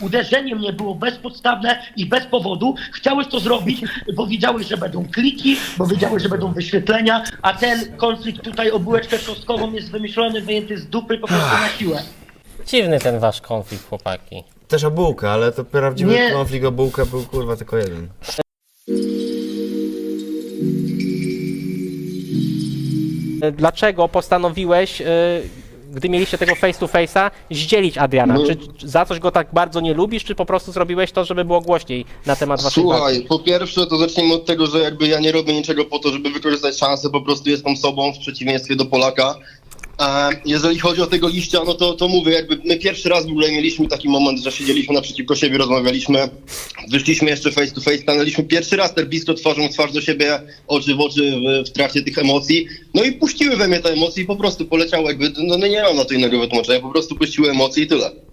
Uderzenie mnie było bezpodstawne i bez powodu. Chciałeś to zrobić, bo wiedziałeś, że będą kliki, bo wiedziałeś, że będą wyświetlenia, a ten konflikt tutaj o bułeczkę czosnkową jest wymyślony, wyjęty z dupy po prostu na siłę. Dziwny ten wasz konflikt, chłopaki. Też o bułkę, ale to prawdziwy Nie. konflikt o bułkę był kurwa tylko jeden. Dlaczego postanowiłeś, y, gdy mieliście tego face to face'a, zdzielić Adriana? No. Czy czy za coś go tak bardzo nie lubisz, czy po prostu zrobiłeś to, żeby było głośniej na temat waszej walki? Słuchaj, po pierwsze to zacznijmy od tego, że jakby ja nie robię niczego po to, żeby wykorzystać szansę, po prostu jestem sobą w przeciwieństwie do Polaka. E, jeżeli chodzi o tego liścia, no to, to mówię, jakby my pierwszy raz w ogóle mieliśmy taki moment, że siedzieliśmy naprzeciwko siebie, rozmawialiśmy, wyszliśmy jeszcze face to face, stanęliśmy pierwszy raz tak blisko twarzą twarz do siebie, oczy w oczy w, w trakcie tych emocji, no i puściły we mnie te emocje i po prostu poleciało jakby, no nie mam na to innego wytłumaczenia, po prostu puściły emocje i tyle.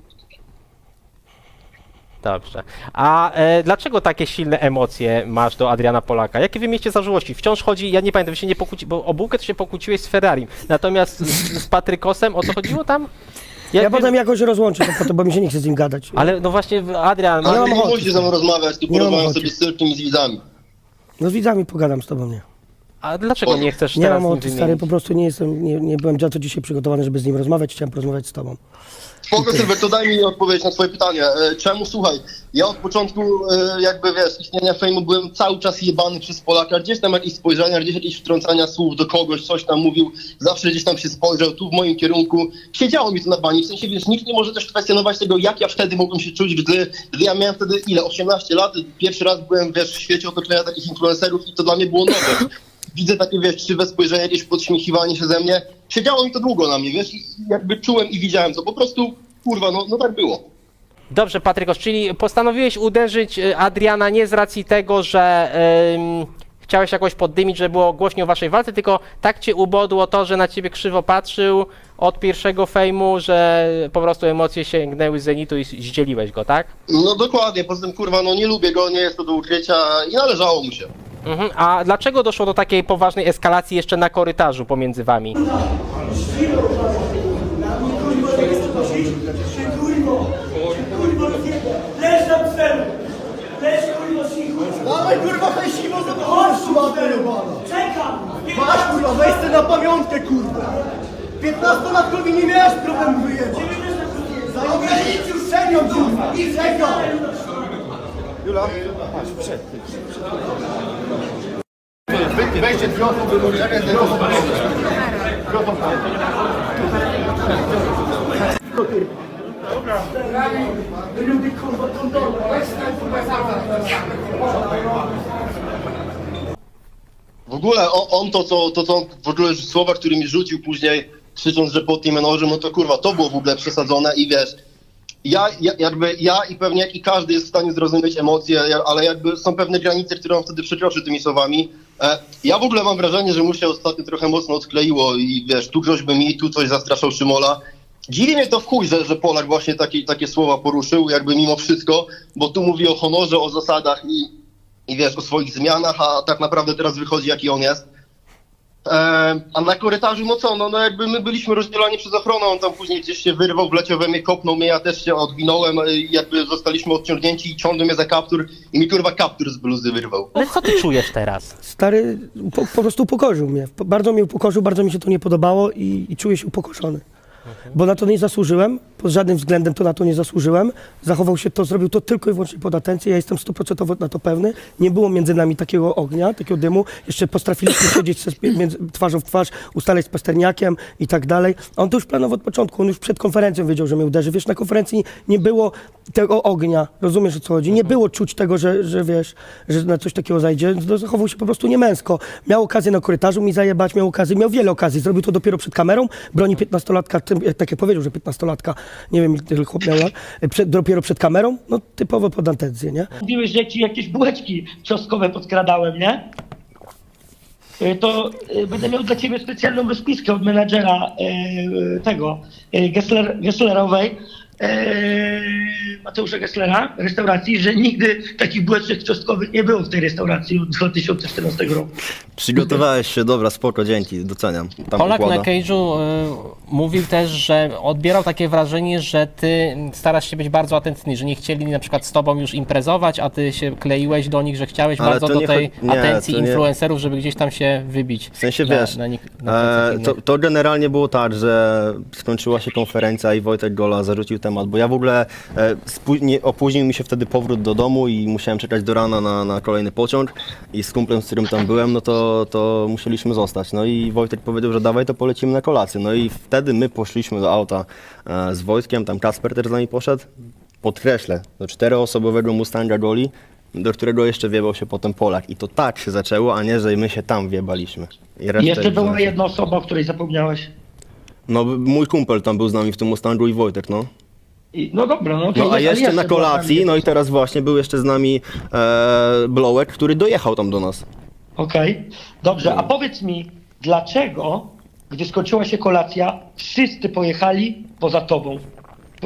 Dobrze. A e, dlaczego takie silne emocje masz do Adriana Polaka? Jakie wy mieliście zażyłości? Wciąż chodzi, ja nie pamiętam, wy się nie pokłóci, bo o bułkę to się pokłóciłeś z Ferrari. Natomiast z, z Patrykosem, o co chodziło tam? Ja potem jakoś rozłączę to potem, bo mi się nie chce z nim gadać. Ale no właśnie Adrian, Ale mam nie ochoty. musisz ze mną rozmawiać, tu Nie porozmawiam sobie z i z widzami. No z widzami pogadam z tobą, nie. A dlaczego nie chcesz Nie teraz mam nim ochoty, stary, po prostu nie jestem, nie, nie byłem za to dzisiaj przygotowany, żeby z nim rozmawiać, chciałem porozmawiać z tobą. Spoko, Sylwek, to daj mi odpowiedź na twoje pytanie. E, Czemu, słuchaj, ja od początku, e, jakby wiesz, istnienia fejmu byłem cały czas jebany przez Polaka. Gdzieś tam jakieś spojrzenia, gdzieś jakieś wtrącania słów do kogoś, coś tam mówił, zawsze gdzieś tam się spojrzał, tu w moim kierunku. Siedziało mi to na bani, w sensie, wiesz, nikt nie może też kwestionować tego, jak ja wtedy mogłem się czuć, gdy, gdy ja miałem wtedy, ile, 18 lat, pierwszy raz byłem, wiesz, w świecie otoczenia takich influencerów i to dla mnie było nowe. Widzę takie, wiesz, krzywe spojrzenie, jakieś podśmiechiwanie się ze mnie. Siedziało mi to długo na mnie, wiesz, i jakby czułem i widziałem to. Po prostu, kurwa, no, no tak było. Dobrze, Patrykos, czyli postanowiłeś uderzyć y, Adriana nie z racji tego, że ym, chciałeś jakoś poddymić, że było głośniej o waszej walce, tylko tak cię ubodło to, że na ciebie krzywo patrzył od pierwszego fejmu, że po prostu emocje sięgnęły z zenitu i zdzieliłeś go, tak? No dokładnie, poza tym, kurwa, no nie lubię go, nie jest to do ukrycia i należało mu się. Mhm. A dlaczego doszło do takiej poważnej eskalacji jeszcze na korytarzu pomiędzy wami? Dawaj kurwa! Czekam! Masz kurwa, weź na pamiątkę kurwa! 15-latkowi nie miałeś problemu już senior kurwa! I Lubię kurwa kondole! W ogóle on, on to, co, to, co w ogóle słowa, które mi rzucił później, krzycząc, że pod tym nożem, no to kurwa, to było w ogóle przesadzone i wiesz, ja, ja, jakby ja i pewnie jak i każdy jest w stanie zrozumieć emocje, ale jakby są pewne granice, które on wtedy przekroczył tymi słowami. E, ja w ogóle mam wrażenie, że mu się ostatnio trochę mocno odkleiło i wiesz, tu groźby mi, tu coś zastraszał Szymola. Dziwi mnie to w chuj, że, że Polak właśnie takie, takie słowa poruszył, jakby mimo wszystko, bo tu mówi o honorze, o zasadach i, i wiesz, o swoich zmianach, a tak naprawdę teraz wychodzi jaki on jest. E, a na korytarzu, no co, no, no jakby my byliśmy rozdzielani przez ochronę, on tam później gdzieś się wyrwał, wleciał we mnie, kopnął mnie, ja też się odwinąłem, e, jakby zostaliśmy odciągnięci i ciągnął mnie za kaptur i mi kurwa kaptur z bluzy wyrwał. Ale co ty czujesz teraz? Stary po, po prostu upokorzył mnie. Bardzo mnie upokorzył, bardzo mi się to nie podobało i, i czuję się upokorzony. Bo na to nie zasłużyłem, pod żadnym względem to na to nie zasłużyłem. Zachował się to, zrobił to tylko i wyłącznie pod atencję. Ja jestem stuprocentowo na to pewny. Nie było między nami takiego ognia, takiego dymu. Jeszcze postrafiliśmy siedzieć między, twarzą w twarz, ustalać z pasterniakiem i tak dalej. On to już planował od początku. On już przed konferencją wiedział, że mnie uderzy. Wiesz, na konferencji nie było tego ognia. Rozumiesz, o co chodzi? Nie było czuć tego, że, że wiesz, że na coś takiego zajdzie. No, Zachował się po prostu niemęsko. Miał okazję na korytarzu mi zajebać, miał okazję, miał wiele okazji. Zrobił to dopiero przed kamerą. Broni 15-latka, tym- tak jak powiedział, że 15-latka, nie wiem, ile chłop miał lat, przed, dopiero przed kamerą. No typowo pod atencję, nie? Mówiłeś, że ci jakieś bułeczki czosnkowe podkradałem, nie? Y, To y, będę miał dla ciebie specjalną rozpiskę od menadżera tego Gessler, Gesslerowej, Mateusza Gesslera, restauracji, że nigdy takich bułeczek czosnkowych nie było w tej restauracji od 2014 roku. Przygotowałeś się, dobra, spoko, dzięki, doceniam. Tam Polak układa. na cage'u mówił też, że odbierał takie wrażenie, że ty starasz się być bardzo atentny, że nie chcieli na przykład z tobą już imprezować, a ty się kleiłeś do nich, że chciałeś Ale bardzo to do nie tej chodzi- nie, atencji to nie- influencerów, żeby gdzieś tam się wybić. W sensie wiesz, na, nik- na e, to, to generalnie było tak, że skończyła się konferencja i Wojtek Gola zarzucił temat, bo ja w ogóle e, spó- nie, opóźnił mi się wtedy powrót do domu i musiałem czekać do rana na, na kolejny pociąg i z kumplem, z którym tam byłem, no to, to musieliśmy zostać. No i Wojtek powiedział, że dawaj to polecimy na kolację. No i wtedy my poszliśmy do auta e, z Wojtkiem, tam Kasper też z nami poszedł. Podkreślę, do czteroosobowego Mustanga Goli, do którego jeszcze wiewał się potem Polak. I to tak się zaczęło, a nie, że my się tam wiebaliśmy. I jeszcze była jedna osoba, o której zapomniałeś. No, mój kumpel tam był z nami w tym Mustangu i Wojtek, no. I, no dobra, no okej. No a jeszcze na kolacji, no i teraz właśnie był jeszcze z nami e, Blowek, który dojechał tam do nas. Okej, dobrze, a powiedz mi, dlaczego, gdy skończyła się kolacja, wszyscy pojechali poza tobą?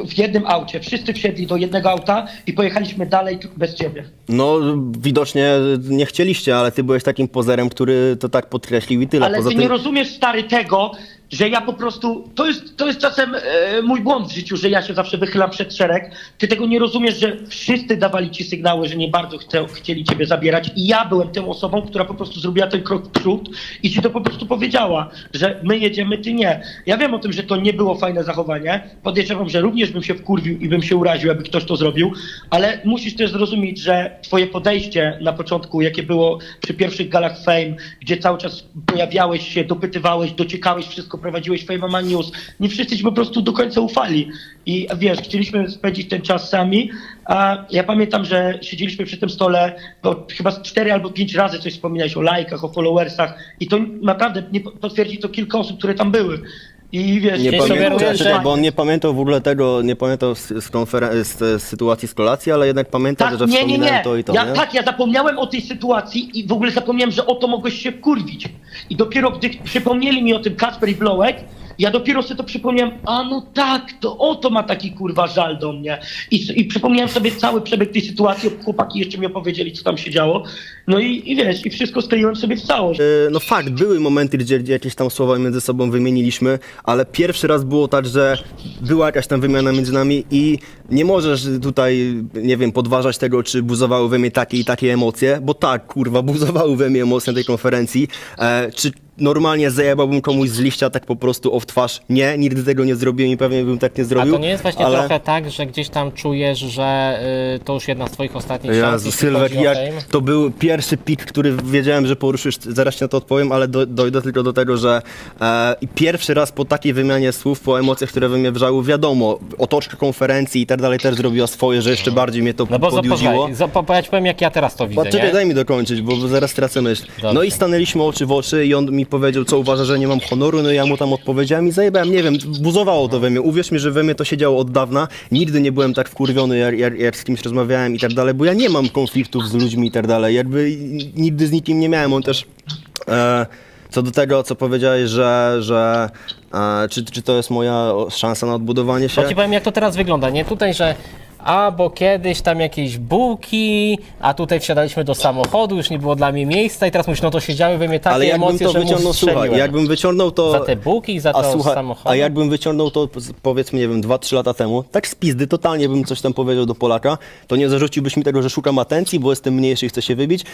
W jednym aucie, wszyscy wsiedli do jednego auta i pojechaliśmy dalej bez ciebie. No, widocznie nie chcieliście, ale ty byłeś takim pozerem, który to tak podkreślił i tyle. Ale Poza ty tym, nie rozumiesz, stary, tego, że ja po prostu. To jest, to jest czasem e, mój błąd w życiu, że ja się zawsze wychylam przed szereg. Ty tego nie rozumiesz, że wszyscy dawali ci sygnały, że nie bardzo chce, chcieli ciebie zabierać. I ja byłem tą osobą, która po prostu zrobiła ten krok w przód i ci to po prostu powiedziała, że my jedziemy, ty nie. Ja wiem o tym, że to nie było fajne zachowanie. Podejrzewam, że również bym się wkurwił i bym się uraził, jakby ktoś to zrobił, ale musisz też zrozumieć, że twoje podejście na początku, jakie było przy pierwszych galach Fame, gdzie cały czas pojawiałeś się, dopytywałeś, dociekałeś wszystko, prowadziłeś Fame Mama News, nie wszyscy ci po prostu do końca ufali. I wiesz, chcieliśmy spędzić ten czas sami, a ja pamiętam, że siedzieliśmy przy tym stole, bo chyba cztery albo pięć razy coś wspominałeś o lajkach, o followersach i to naprawdę nie potwierdzi to kilka osób, które tam były. I wiesz, Nie sugerujesz, czekaj, że- bo on nie pamiętał w ogóle tego, nie pamiętał z, z, konferen- z, z sytuacji z kolacji, ale jednak pamięta, Tak, że nie, nie, wspominałem nie. to i to, ja, nie? Tak, ja zapomniałem o tej sytuacji i w ogóle zapomniałem, że o to mogłeś się kurwić. I dopiero gdy przypomnieli mi o tym Kasper i Blowek, ja dopiero sobie to przypomniałem, a no tak, to o to ma taki kurwa żal do mnie. I, I przypomniałem sobie cały przebieg tej sytuacji, chłopaki jeszcze mi opowiedzieli, co tam się działo. No i, i wiesz, i wszystko skleiłem sobie w całość. E, No fakt, były momenty, gdzie, gdzie jakieś tam słowa między sobą wymieniliśmy, ale pierwszy raz było tak, że była jakaś tam wymiana między nami i nie możesz tutaj, nie wiem, podważać tego, czy buzowały we mnie takie i takie emocje, bo tak, kurwa, buzowały we mnie emocje na tej konferencji. E, czy normalnie zajebałbym komuś z liścia tak po prostu o w twarz? Nie, nigdy tego nie zrobiłem i pewnie bym tak nie A zrobił. to nie jest właśnie ale... trochę tak, że gdzieś tam czujesz, że y, to już jedna z twoich ostatnich Jezu, jeśli Sylwek, jak to był pierwszy pik, który wiedziałem, że poruszysz, zaraz ci na to odpowiem, ale do, dojdę tylko do tego, że e, pierwszy raz po takiej wymianie słów, po emocjach, które we mnie wrzały, wiadomo, otoczka konferencji i tak dalej też zrobiła swoje, że jeszcze bardziej mnie to No bo podjudziło. zapo- ja ci powiem jak ja teraz to widzę, Poczekaj, nie? daj mi dokończyć, bo zaraz tracę myśl. Dobrze. No i stanęliśmy oczy w oczy i on mi powiedział, co uważa, że nie mam honoru, no i ja mu tam odpowiedziałem i zajebałem, nie wiem, buzowało to we mnie. Uwierz mi, że we mnie to się działo od dawna. Nigdy nie byłem tak wkurwiony, jak, jak, jak z kimś rozmawiałem i tak dalej, bo ja nie mam konfliktów z ludźmi i tak dalej. Jakby nigdy z nikim nie miałem. On też... E, co do tego, co powiedziałeś, że, że e, czy, czy to jest moja szansa na odbudowanie się? Bo ci powiem jak to teraz wygląda, nie? Tutaj, że a, bo kiedyś tam jakieś bułki, a tutaj wsiadaliśmy do samochodu, już nie było dla mnie miejsca i teraz mówisz, no to siedziały we mnie takie Ale jakbym emocje, to że mu wyciągnął, słuchaj, strzeliłem. jakbym wyciągnął to... Za te bułki i za A to słuchaj, samochód. a jakbym wyciągnął to z- powiedzmy, nie wiem, 2-3 lata temu, tak z pizdy, totalnie bym coś tam powiedział do Polaka, to nie zarzuciłbyś mi tego, że szukam atencji, bo jestem mniejszy i chcę się wybić.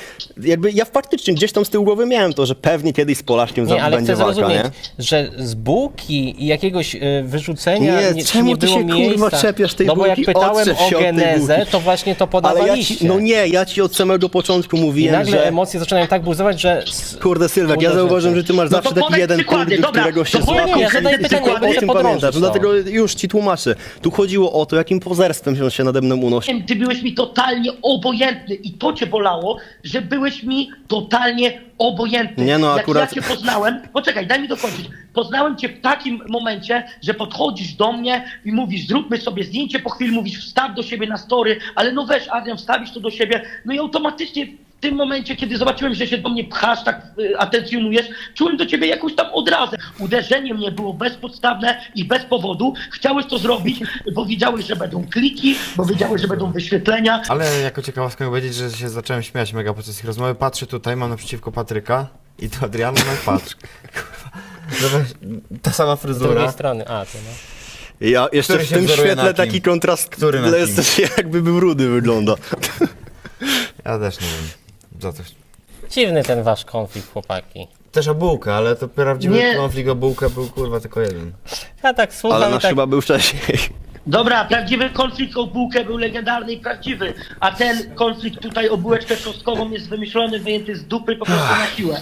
Jakby ja faktycznie gdzieś tam z tyłu głowy miałem to, że pewnie kiedyś z Polaczkiem Nie, za- ale będzie chcę walka, zrozumieć, nie? że z bułki i jakiegoś y, wyrzucenia Nie, czy czemu nie ty było się, kurwa, miejsca. czepiasz tej No bo jak bułki? pytałem się o genezę, to właśnie to Ale ja podawaliście. ci, no nie, ja ci od samego początku I mówiłem, nagle że... emocje zaczynają tak buzować, że... s- Kurde Sylwek, ja Kurde zauważyłem, że ty masz No zawsze taki jeden przykłady, punkt, dobra, którego się to podaj- złapiesz nie, zadaj i- tylko o tym podrążysz, pamiętasz. no. Dlatego już ci tłumaczę. Tu chodziło o to, jakim pozerstwem się- się nade mną unosi. Ty byłeś mi totalnie obojętny i to cię bolało, że byłeś mi totalnie obojętny. Nie no, Jak akurat- ja cię poznałem, poczekaj, daj mi dokończyć. Poznałem cię w takim momencie, że podchodzisz do mnie i mówisz, zróbmy sobie zdjęcie, po chwili mówisz, wstaw do siebie na story, ale no weź Adrian, wstawisz to do siebie. No i automatycznie tym momencie, kiedy zobaczyłem, że się do mnie pchasz, tak y, atencjonujesz, czułem do ciebie jakąś tam odrazę. Uderzenie mnie było bezpodstawne i bez powodu. Chciałeś to zrobić, bo wiedziałeś, że będą kliki, bo wiedziałeś, że będą wyświetlenia. Ale jako ciekawostkę mogę powiedzieć, że się zacząłem śmiać mega podczas ich rozmowy. Patrzę tutaj, mam naprzeciwko Patryka i to Adriana, no patrz. Kurwa. Zobacz, ta sama Z drugiej fryzura. strony. A, to no. Ja jeszcze Który w się tym wzoruje świetle kim? taki kontrast, Który na jest kim? jakby był rudy wygląda. Ja też nie wiem. Za coś. Dziwny ten wasz konflikt, chłopaki. Też o bułkę, ale to prawdziwy Nie. konflikt o bułkę był kurwa tylko jeden. Ja tak słucham Ale i nasz tak... chyba był wcześniej. Dobra, prawdziwy konflikt o bułkę był legendarny i prawdziwy, a ten konflikt tutaj o bułeczkę czosnkową jest wymyślony, wyjęty z dupy po prostu na siłę.